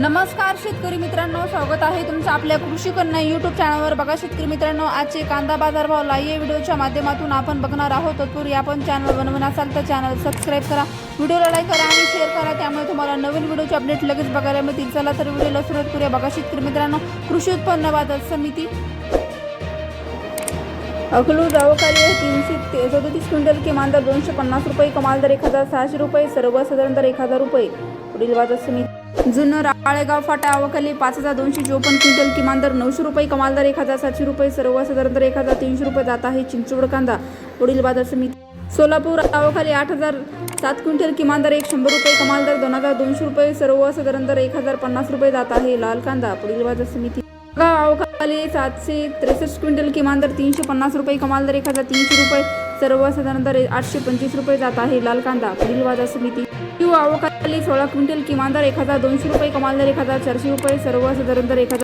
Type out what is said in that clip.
नमस्कार शेतकरी मित्रांनो स्वागत आहे तुमचं आपल्या कृषी कन्या युट्यूब चॅनलवर बघा शेतकरी मित्रांनो आजचे कांदा बाजार भाव लाईव्ह व्हिडिओच्या माध्यमातून आपण बघणार आहोत. तत्पूर्वी आपण चॅनल बनवून असाल तर चॅनल सबस्क्राईब करा. व्हिडिओला लाईक करा आणि शेअर करा. त्यामुळे तुम्हाला नवीन व्हिडिओचे अपडेट लगेच बघायला मिळतील. चला तर व्हिडिओला सुरुवात करूया. बघा शेतकरी मित्रांनो कृषी उत्पन्न बाजार समिती. अकलूर अवकाळी तीनशे ते सदतीस क्विंटल किमान दर दोनशे पन्नास रुपये कमाल दर एक हजार सहाशे रुपये सर्वसाधारण दर एक हजार रुपये. पुढील बाजार समिती. जुन्नर आळेगाव फाटा अवकाली पाच हजार दोनशे चोपन्न क्विंटल किमान दर नऊशे रुपये कमाल दर एक हजार सातशे रुपये सर्वसाधारण दर एक हजार तीनशे रुपये जात आहे चिंचवड कांदा. पुढील बाजार समिती सोलापूर अवकाली आठ हजार सात क्विंटल किमान दर एक शंभर रुपये कमाल दर दोन हजार दोनशे रुपये सर्वसाधारण दर एक हजार पन्नास रुपये जात आहे लाल कांदा. पुढील बाजार समिती गाव सातशे त्रेसष्ट क्विंटल किमान दर तीनशे पन्नास रुपये कमाल दर एक हजार तीनशे रुपये सर्वसाधारणतः दर आठशे पंचवीस रुपये जात आहे लाल कांदा पुढील बाजार समिती. किंवा अवकाळी सोळा क्विंटल किमान दर एक हजार दोनशे रुपये कमाल दर एक हजार चारशे रुपये सर्वसाधारण दर एक हजार